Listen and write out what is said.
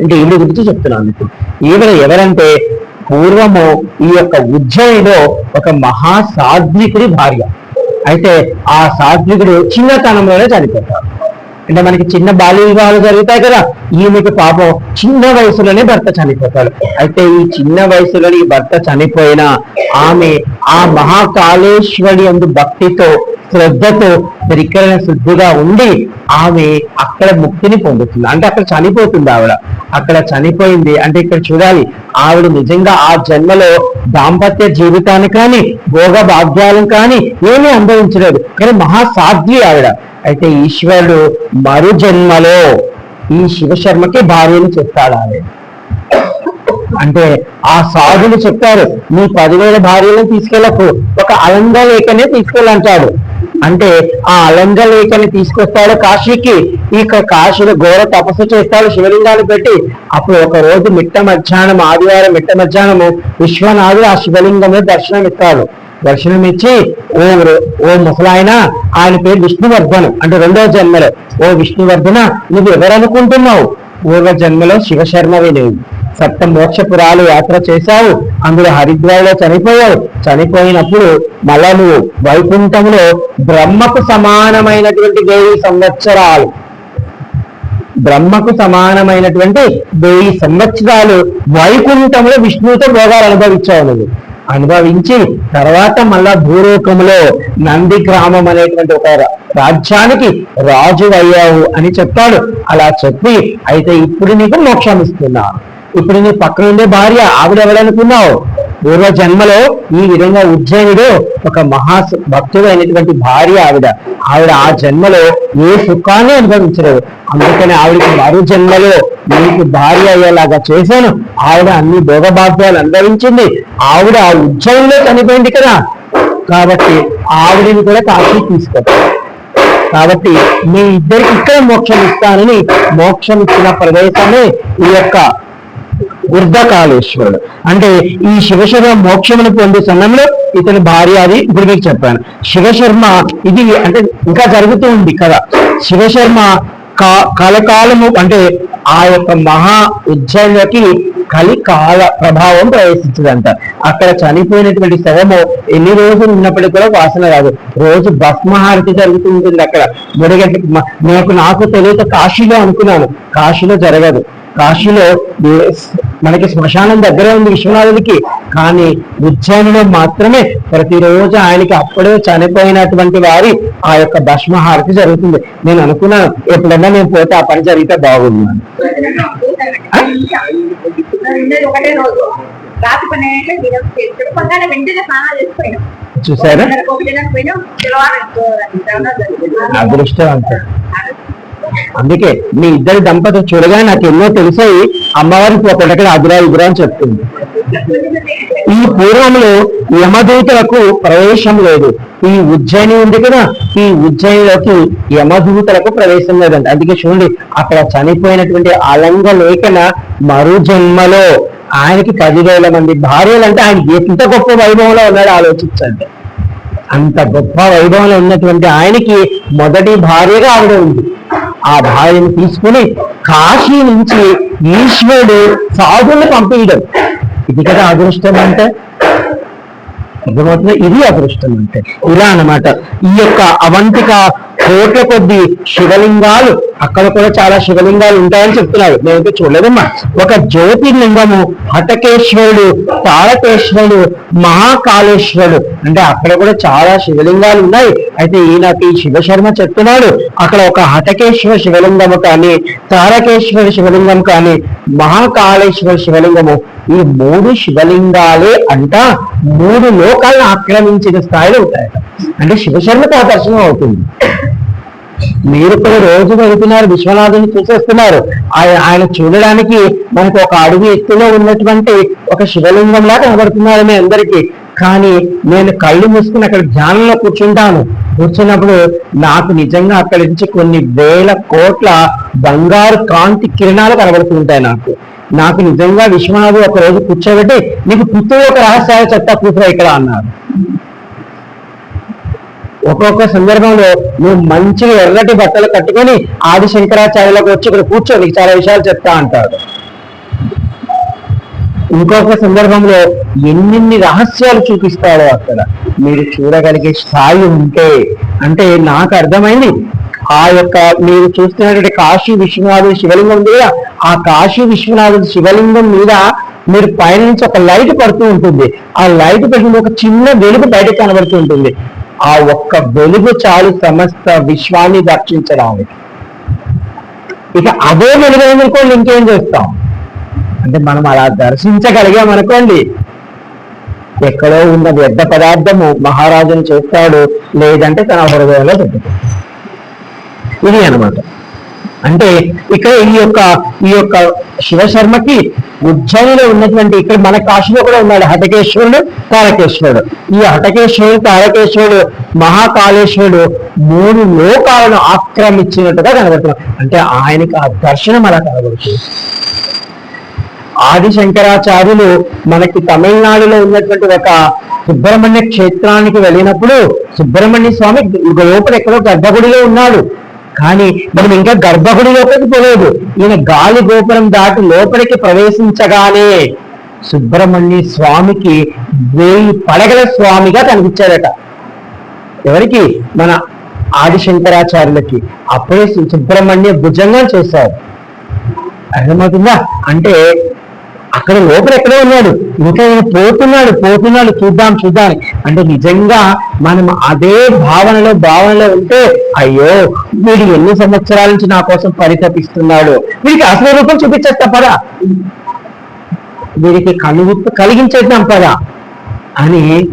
అంటే ఈవిడ గురించి చెప్తున్నాను మీకు. ఈవిడ ఎవరంటే పూర్వము ఈ యొక్క ఉజ్జయిలో ఒక మహా సాధ్వికుడి భార్య. అయితే ఆ సాధ్వికుడు చిన్నతనంలోనే చనిపోతాడు. అంటే మనకి చిన్న బాల్య వివాహాలు జరుగుతాయి కదా ఈమెకి పాపం చిన్న వయసులోనే భర్త చనిపోతాడు. అయితే ఈ చిన్న వయసులోని భర్త చనిపోయిన ఆమె ఆ మహాకాళేశ్వరి అందు భక్తితో శ్రద్ధతో త్రికరణ శుద్ధిగా ఉండి ఆమె అక్కడ ముక్తిని పొందుతుంది. అంటే అక్కడ చనిపోతుంది ఆవిడ. అక్కడ చనిపోయింది. అంటే ఇక్కడ చూడాలి ఆవిడ నిజంగా ఆ జన్మలో దాంపత్య జీవితాన్ని కానీ భోగ భాగ్యాలను కానీ ఏమీ అనుభవించలేదు. కానీ మహాసాధ్వి ఆవిడ. అయితే ఈశ్వరుడు మరు జన్మలో ఈ శివశర్మకి భార్యను చెప్తాడు ఆవిడ. అంటే ఆ సాధులు చెప్పారు నీ పదివేల భార్యలను తీసుకెళ్ళకు. ఒక అలంగా లేకనే తీసుకెళ్ళంటాడు. అంటే ఆ అలంగలేఖని తీసుకొస్తాడు కాశీకి. ఇక కాశీలో ఘోర తపస్సు చేస్తాడు శివలింగాలు పెట్టి. అప్పుడు ఒక రోజు మిట్ట మధ్యాహ్నం ఆదివారం మిట్ట మధ్యాహ్నము విశ్వనాథుడు ఆ శివలింగంలో దర్శనం ఇస్తాడు దర్శనం ఇచ్చి ఓ ఓ ముసలాయన ఆయన పేరు విష్ణువర్ధన్ అంటే రెండో జన్మలో. ఓ విష్ణువర్ధన నువ్వు ఎవరనుకుంటున్నావు? పూర్వ జన్మలో శివశర్మవే లేదు సప్త మోక్షపురాలు యాత్ర చేశావు. అందులో హరిద్వారలో చనిపోయావు. చనిపోయినప్పుడు మళ్ళా నువ్వు వైకుంఠంలో బ్రహ్మకు సమానమైనటువంటి వెయ్యి సంవత్సరాలు. బ్రహ్మకు సమానమైనటువంటి వెయ్యి సంవత్సరాలు వైకుంఠంలో విష్ణువుతో భోగాలు అనుభవించావు నువ్వు. అనుభవించి తర్వాత మళ్ళా భూలోకంలో నంది గ్రామం అనేటువంటి ఒక రాజ్యానికి రాజు అయ్యావు అని చెప్పాడు. అలా చెప్పి అయితే ఇప్పుడు నీకు మోక్షం ఇస్తున్నాను ఇప్పుడు నీ పక్కన ఉండే భార్య ఆవిడ ఎవరనుకున్నావు పూర్వ జన్మలో ఈ విధంగా ఉజ్జయినుడు ఒక మహా భక్తుడు అయినటువంటి భార్య ఆవిడ. ఆవిడ ఆ జన్మలో ఏ సుఖాన్ని అనుభవించలేదు. అందుకని ఆవిడకి మరో జన్మలో నీకు భార్య అయ్యేలాగా చేశాను. ఆవిడ అన్ని భోగభాగ్యాలు అనుభవించింది. ఆవిడ ఆ ఉజ్జయినిలో చనిపోయింది కదా. కాబట్టి ఆవిడని కూడా కాశీ తీసుకొచ్చారు కాబట్టి మీ ఇద్దరికి ఇక్కడ మోక్షం ఇస్తానని మోక్షం ఇచ్చిన ప్రదేశమే ఈ యొక్క ఉర్ధకాళేశ్వరుడు అంటే ఈ శివశర్మ మోక్షమును పొందే సమయంలో ఇతని భార్య అది. ఇప్పుడు మీకు చెప్పాను. శివశర్మ ఇది అంటే ఇంకా జరుగుతూ ఉంది కదా. శివశర్మ కా కలకాలము అంటే ఆ యొక్క మహా ఉజ్జయినికి కలి కాల ప్రభావం ప్రవేశించదంట. అక్కడ చనిపోయినటువంటి శవము ఎన్ని రోజులు ఉన్నప్పటికీ కూడా వాసన రాదు. రోజు భస్మహారతి జరుగుతూ ఉంటుంది అక్కడ. ముడిగంట నాకు నాకు తెలియక కాశీలో అనుకున్నాను. కాశీలో జరగదు. కాశీలో మనకి శ్మశానం దగ్గరే ఉంది విశ్వనాథుడికి. కానీ ఉజ్జయినిలో మాత్రమే ప్రతిరోజు ఆయనకి అప్పుడే చనిపోయినటువంటి వారి ఆ యొక్క భస్మహారతి జరుగుతుంది. నేను అనుకున్నాను ఎప్పుడన్నా నేను పోతే ఆ పని జరిగితే బాగుంది చూసారా అదృష్టం అంతే. అందుకే మీ ఇద్దరి దంపతులు చూడగానే నాకు ఎన్నో తెలిసాయి. అమ్మవారికి ఒకటక్కడ అదురా ఇదురా అని చెప్తుంది. ఈ పూర్వంలో యమదూతలకు ప్రవేశం లేదు. ఈ ఉజ్జయిని ఉంది కదా ఈ ఉజ్జయినిలోకి యమదూతలకు ప్రవేశం లేదండి అందుకే చూడండి అక్కడ చనిపోయినటువంటి అలంగ లేఖన మరు జన్మలో ఆయనకి పదివేల మంది భార్యలు అంటే ఆయన ఎంత గొప్ప వైభవంలో ఉన్నాడో ఆలోచించండి. అంత గొప్ప వైభవంలో ఉన్నటువంటి ఆయనకి మొదటి భార్యగా ఆవిడ ఉంది. ఆ భార్యను తీసుకుని కాశీ నుంచి ఈశ్వరుడు సాధువుని పంపించడం ఇది కదా అదృష్టం అంటే? అర్థమవుతుంది? ఇది అదృష్టం అంటే. ఇలా అన్నమాట. ఈ యొక్క అవంతిక కోట్ల కొద్ది శివలింగాలు అక్కడ కూడా చాలా శివలింగాలు ఉంటాయని చెప్తున్నారు. నేనైతే చూడలేదమ్మా. ఒక జ్యోతిర్లింగము హటకేశ్వరుడు తారకేశ్వరుడు మహాకాళేశ్వరుడు. అంటే అక్కడ కూడా చాలా శివలింగాలు ఉన్నాయి. అయితే ఈయనకి శివశర్మ చెప్తున్నాడు అక్కడ ఒక హటకేశ్వర శివలింగము కానీ తారకేశ్వర శివలింగం కానీ మహాకాళేశ్వర శివలింగము ఈ మూడు శివలింగాలే అంట. మూడు లోకాలను ఆక్రమించిన స్థాయిలో ఉంటాయట. అంటే శివశర్మకు ఆ దర్శనం అవుతుంది. మీరు కూడా రోజు వెళుతున్నారు విశ్వనాథుని చూసేస్తున్నారు. ఆయన ఆయన చూడడానికి మనకు ఒక అడుగు ఎత్తులో ఉన్నటువంటి ఒక శివలింగం లాగా కనబడుతున్నారు మీ అందరికీ. కానీ నేను కళ్ళు మూసుకుని అక్కడ ధ్యానంలో కూర్చుంటాను. కూర్చున్నప్పుడు నాకు నిజంగా అక్కడి నుంచి కొన్ని వేల కోట్ల బంగారు కాంతి కిరణాలు కనబడుతుంటాయి నాకు. నాకు నిజంగా విశ్వనాథుడు ఒక రోజు కూర్చోబెట్టి నీకు పుత్తూరు ఒక రహస్యాలు చెత్త కూతురు ఇక్కడ అన్నారు. ఒక్కొక్క సందర్భంలో నువ్వు మంచిగా ఎర్రటి బట్టలు కట్టుకొని ఆది శంకరాచార్యులకు వచ్చి ఇక్కడ కూర్చో నీకు చాలా విషయాలు చెప్తా అంటాడు ఇంకొక సందర్భంలో ఎన్నెన్ని రహస్యాలు చూపిస్తాడో అక్కడ. మీరు చూడగలిగే స్థాయి ఉంటే అంటే నాకు అర్థమైంది. ఆ యొక్క మీరు చూస్తున్నటువంటి కాశీ విశ్వనాథుడు శివలింగం ఉంది కదా ఆ కాశీ విశ్వనాథుడు శివలింగం మీద మీరు పైన నుంచి ఒక లైట్ పడుతూ ఉంటుంది. ఆ లైట్ పడిన ఒక చిన్న వెలుగు బయట కనబడుతూ ఉంటుంది. ఆ ఒక్క వెలుగు చాలు సమస్త విశ్వాన్ని దర్శించడానికి ఇక అదే వెలుగైందనుకోండి ఇంకేం చేస్తాం? అంటే మనం అలా దర్శించగలిగాం అనుకోండి. ఎక్కడో ఉన్న వ్యర్థ పదార్థము మహారాజును చేస్తాడు లేదంటే తన హృదయంలో పెట్టుకుంటాడు ఇది అన్నమాట. అంటే ఇక్కడ ఈ యొక్క ఈ యొక్క శివశర్మకి ఉజ్జయినిలో ఉన్నటువంటి ఇక్కడ మన కాశీలో కూడా ఉన్నాడు హటకేశ్వరుడు తారకేశ్వరుడు. ఈ హటకేశ్వరుడు తారకేశ్వరుడు మహాకాళేశ్వరుడు మూడు లోకాలను ఆక్రమించినట్టుగా కనబడుతున్నాడు అంటే ఆయనకి ఆ దర్శనం అలా కనబడుతుంది. ఆది శంకరాచార్యులు మనకి తమిళనాడులో ఉన్నటువంటి ఒక సుబ్రహ్మణ్య క్షేత్రానికి వెళ్ళినప్పుడు సుబ్రహ్మణ్య స్వామి లోపల ఎక్కడో గర్భగుడిలో ఉన్నాడు. కానీ మనం ఇంకా గర్భగుడి లోపలికి పోలేదు. ఈయన గాలి గోపురం దాటి లోపలికి ప్రవేశించగానే సుబ్రహ్మణ్య స్వామికి వేయి పడగల స్వామిగా కనిపించాడట. ఎవరికి? మన ఆదిశంకరాచార్యులకి. అప్పుడే సు- సుబ్రహ్మణ్య భుజంగం చేశారు. అర్థమవుతుందా? అంటే అక్కడ లోపల ఎక్కడో ఉన్నాడు. ఇంకా పోతున్నాడు పోతున్నాడు చూద్దాం చూద్దాం అని. అంటే నిజంగా మనం అదే భావనలో భావనలో ఉంటే అయ్యో వీడు ఎన్ని సంవత్సరాల నుంచి నా కోసం పరితపిస్తున్నాడు. వీడికి అసలు రూపం చూపించేస్తా పదా. వీడికి కలుగు కలిగించేద్దాం పదా. అని